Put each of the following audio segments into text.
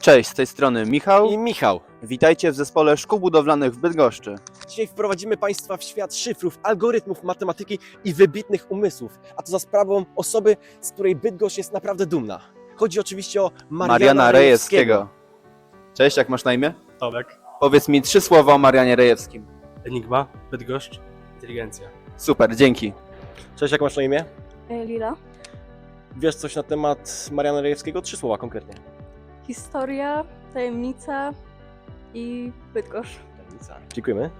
Cześć, z tej strony Michał. i Michał. Witajcie w zespole szkół budowlanych w Bydgoszczy. Dzisiaj wprowadzimy Państwa w świat szyfrów, algorytmów, matematyki i wybitnych umysłów, a to za sprawą osoby, z której Bydgoszcz jest naprawdę dumna. Chodzi oczywiście o Mariana, Mariana Rejewskiego. Rejewskiego. Cześć, jak masz na imię? Tomek, Powiedz mi trzy słowa o Marianie Rejewskim. Enigma, Bydgoszcz, inteligencja. Super, dzięki. Cześć, jak masz na imię? E, Lila. Wiesz coś na temat Mariana Rejewskiego? Trzy słowa konkretnie. Historia, tajemnica i Bydgoszcz. Dziękujemy.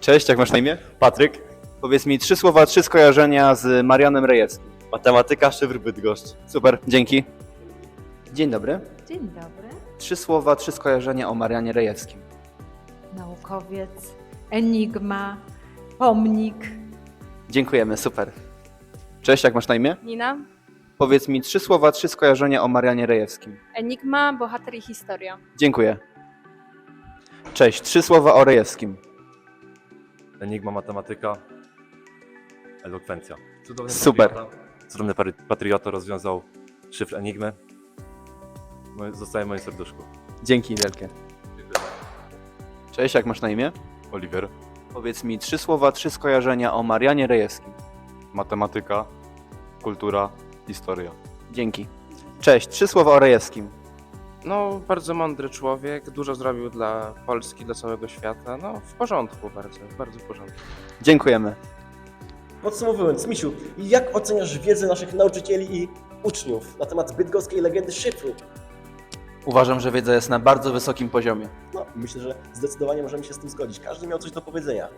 Cześć, jak masz na imię? Patryk, Powiedz mi trzy słowa, trzy skojarzenia z Marianem Rejewskim. matematyka, szyfr Bydgoszcz. Super, dzięki. Dzień dobry. Dzień dobry. Trzy słowa, trzy skojarzenia o Marianie Rejewskim. Naukowiec, enigma, pomnik. Dziękujemy, super. Cześć, jak masz na imię? Nina. Powiedz mi trzy słowa, trzy skojarzenia o Marianie Rejewskim. Enigma, bohater i historia. Dziękuję. Cześć, trzy słowa o Rejewskim. Enigma, matematyka, elokwencja. Cudowny Super. patriota- Cudowny pary- patriota rozwiązał szyfr Enigmy. Moje- Zostaje w moim serduszku. Dzięki wielkie. Cześć, jak masz na imię? Oliver. Powiedz mi trzy słowa, trzy skojarzenia o Marianie Rejewskim. Matematyka, kultura, historia. Dzięki. Cześć, trzy słowa o Rejewskim. No, bardzo mądry człowiek, dużo zrobił dla Polski, dla całego świata. No, w porządku bardzo, bardzo w porządku. Dziękujemy. Podsumowując, Misiu, jak oceniasz wiedzę naszych nauczycieli i uczniów na temat bydgoskiej legendy szyfru? Uważam, że wiedza jest na bardzo wysokim poziomie. No, myślę, że zdecydowanie możemy się z tym zgodzić. Każdy miał coś do powiedzenia.